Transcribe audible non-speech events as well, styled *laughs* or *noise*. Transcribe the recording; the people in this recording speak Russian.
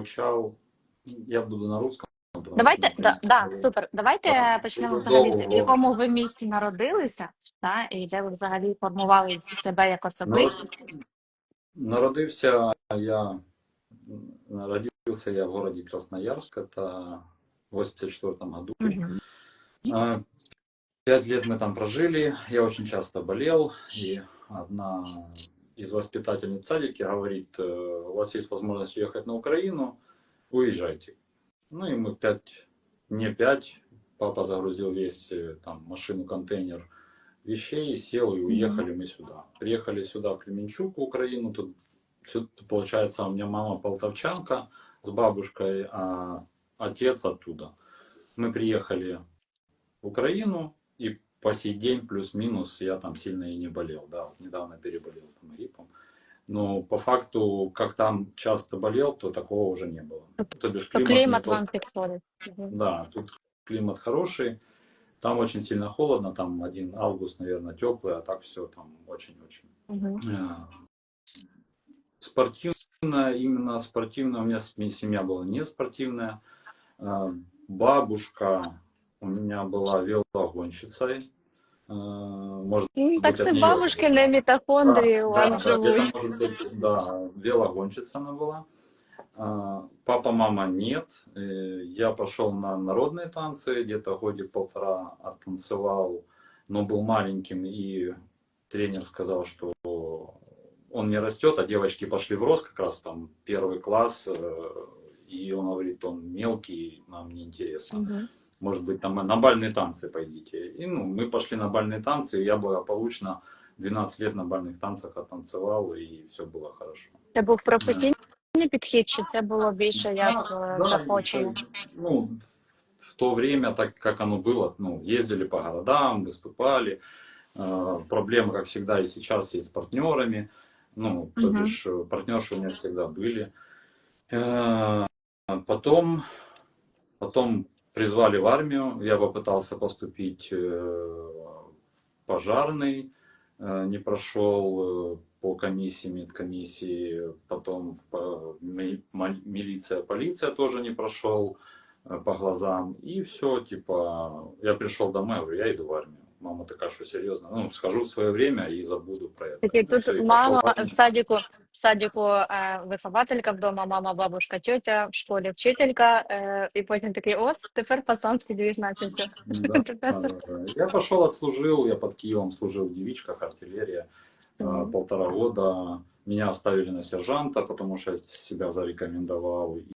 почав. Я буду на русском. Давайте, да, да, супер. Давайте Так. почнемо взагалі, в якому ви місті народилися, та, і де ви взагалі формували себе як особистість. Народився я, родился я в городе Красноярск, это в 84 году. А, Пять лет мы там прожили, я очень часто болел, и одна из воспитательниц садики говорит, «Э, у вас есть возможность уехать на Украину, уезжайте. Ну и мы в пять, не пять, папа загрузил весь э, там машину, контейнер вещей, сел и уехали мы сюда. Приехали сюда, в Кременчук, в Украину, тут, получается у меня мама полтавчанка с бабушкой, а отец оттуда. Мы приехали в Украину, и по сей день плюс-минус я там сильно и не болел, да, вот недавно переболел там гриппом. Но по факту, как там часто болел, то такого уже не было. То бишь климат, клімат не тот. вам підходить. Мгм. Да, тут климат хороший, там очень сильно холодно, там один август, наверное, теплый, а так все там очень-очень. Э, Спортивно, именно спортивно, у меня семья была не спортивная. Э, Бабушка у меня была велогонщицей. Э, Может Ну, Так быть, от це неё бабушки, не мітохондрії у да, да, вас да, живуть. это может быть, да, велогонщица она была. А, Папа, мама нет. Э, Я пошел на народные танцы, где-то годик полтора оттанцевал, но был маленьким, и тренер сказал, что он не растет, а девочки пошли в рост, как раз там первый класс, э, и он говорит, он мелкий, нам не интересно Мгм. может быть, там на бальные танцы пойдите. И ну, мы пошли на бальные танцы, и я благополучно 12 лет на бальных танцах оттанцевал, и все было хорошо. Це був професійний підхід, чи це було більше як е, Да, захочення? и, ну, в то время, так как оно было, ну, ездили по городам, выступали. Э, Проблемы, как всегда, и сейчас есть с партнерами. Ну, то Мгм. бишь, э, партнерши у меня всегда были. Э, Потом, потом призвали в армию. Я попытался поступить э, в пожарный, э, не прошел э, по комиссии, медкомиссии. Потом в милиция, полиция тоже не прошел э, по глазам. И все, типа, я пришел домой, говорю, я иду в армию. Мама такая, что серьезно? Ну, скажу в свое время и забуду про это. Такий Ну, тут и мама в армию. в садіку, в садіку е, вихователька вдома, мама, бабушка, тьотя, в школі вчителька, е, і потім такий, от, тепер пацанський двіж начався. Да, *laughs* да, да, да. Я пошел, отслужил, я под Киевом служил в девичках, артиллерия, э, Мгм. полтора года. Меня оставили на сержанта, потому что я себя зарекомендовал.